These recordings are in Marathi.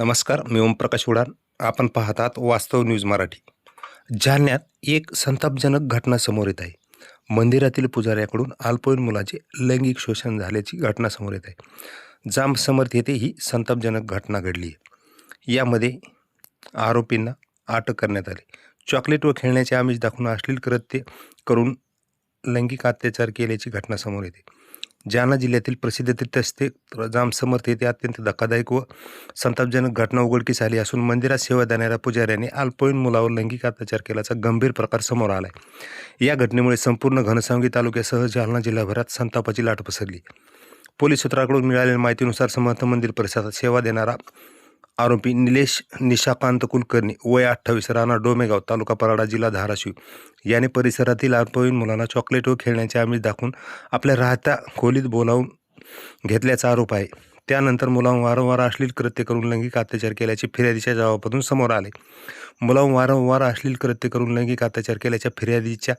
नमस्कार मी ओमप्रकाश उडान आपण पाहतात वास्तव न्यूज मराठी. जालन्यात एक संतापजनक घटना समोर येत आहे. मंदिरातील पुजाऱ्याकडून अल्पवयीन मुलाचे लैंगिक शोषण झाल्याची घटना समोर येत आहे. जांब समर्थ येथे ही संतापजनक घटना घडली आहे. यामध्ये आरोपींना अटक करण्यात आली. चॉकलेट व खेळण्याचे आमिष दाखवून अश्लील कृत्य करून लैंगिक अत्याचार केल्याची घटना समोर येते. जालना जिल्ह्यातील प्रसिद्ध तीर्थस्थे जाम समर्थ येथे अत्यंत धक्कादायक व संतापजनक घटना उघडकीस आली असून मंदिरात सेवा देणाऱ्या पुजाऱ्याने अल्पवयीन मुलावर लैंगिक अत्याचार केल्याचा गंभीर प्रकार समोर आला आहे या घटनेमुळे संपूर्ण घनसावंगी तालुक्यासह जालना जिल्हाभरात संतापाची लाट पसरली. पोलीस सूत्राकडून मिळालेल्या माहितीनुसार समर्थ मंदिर परिसरात सेवा देणारा आरोपी निलेश निशाकांत कुलकर्णी वय अठ्ठावीस राणा डोमेगाव तालुका पराडा जिल्हा धाराशिव. याने परिसरातील अल्पवयीन मुलांना चॉकलेट व खेळण्याचे आमिष दाखवून आपल्या राहत्या खोलीत बोलावून घेतल्याचा आरोप आहे. त्यानंतर मुलांवर वारंवार अश्लील कृत्य करून लैंगिक अत्याचार केल्याचे फिर्यादीच्या जबाबातून समोर आले. मुलांवर वारंवार अश्लील कृत्य करून लैंगिक अत्याचार केल्याच्या फिर्यादीच्या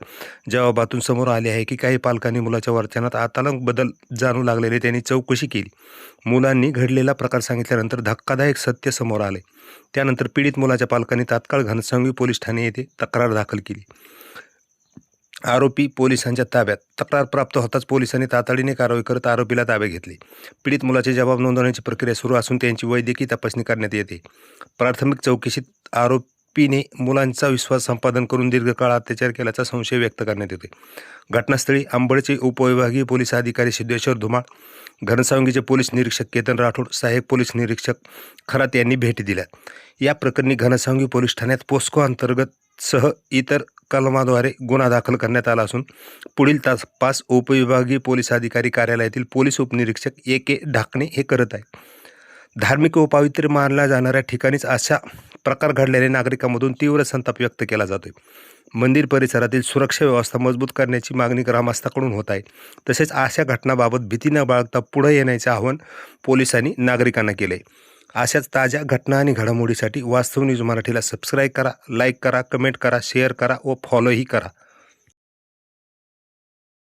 जबाबातून समोर आले आहे की काही पालकांनी मुलाच्या वर्तनात अचानक बदल जाणू लागलेले त्यांनी चौकशी केली. मुलांनी घडलेला प्रकार सांगितल्यानंतर धक्कादायक सत्य समोर आले. त्यानंतर पीडित मुलाच्या पालकांनी तात्काळ घनसावंगी पोलीस ठाणे येथे तक्रार दाखल केली. आरोपी पोलिसांच्या ताब्यात. तक्रार प्राप्त होताच पोलिसांनी तातडीने कारवाई करत आरोपीला ताब्यात घेतले. पीडित मुलाचे जबाब नोंदवण्याची प्रक्रिया सुरू असून त्यांची वैद्यकीय तपासणी करण्यात येते. प्राथमिक चौकशीत आरोपीने मुलांचा विश्वास संपादन करून दीर्घकाळ अत्याचार केल्याचा संशय व्यक्त करण्यात येते घटनास्थळी आंबडचे उपविभागीय पोलीस अधिकारी सिद्धेश्वर धुमाळ घनसावंगीचे पोलीस निरीक्षक केतन राठोड सहाय्यक पोलीस निरीक्षक खरात यांनी भेटी दिल्या. या प्रकरणी घनसावंगी पोलीस ठाण्यात पोस्को अंतर्गत सह इतर कलमाद्वारे गुन्हा दाखल करण्यात आला असून पुढील तपास उपविभागीय पोलीस अधिकारी कार्यालयातील पोलीस उपनिरीक्षक ए के ढाकणे हे करत आहे धार्मिक व पावित्र्य मानल्या जाणाऱ्या ठिकाणीच अशा प्रकार घडल्याने नागरिकांमधून तीव्र संताप व्यक्त केला जातोय. मंदिर परिसरातील सुरक्षा व्यवस्था मजबूत करण्याची मागणी ग्रामस्थाकडून होत आहे. तसेच अशा घटनाबाबत भीती न बाळगता पुढे येण्याचे आवाहन पोलिसांनी नागरिकांना केले. अशाच ताज्या घटना आणि घडामोडीसाठी वास्तव न्यूज मराठीला सबस्क्राईब करा लाईक करा कमेंट करा शेअर करा व फॉलोही करा.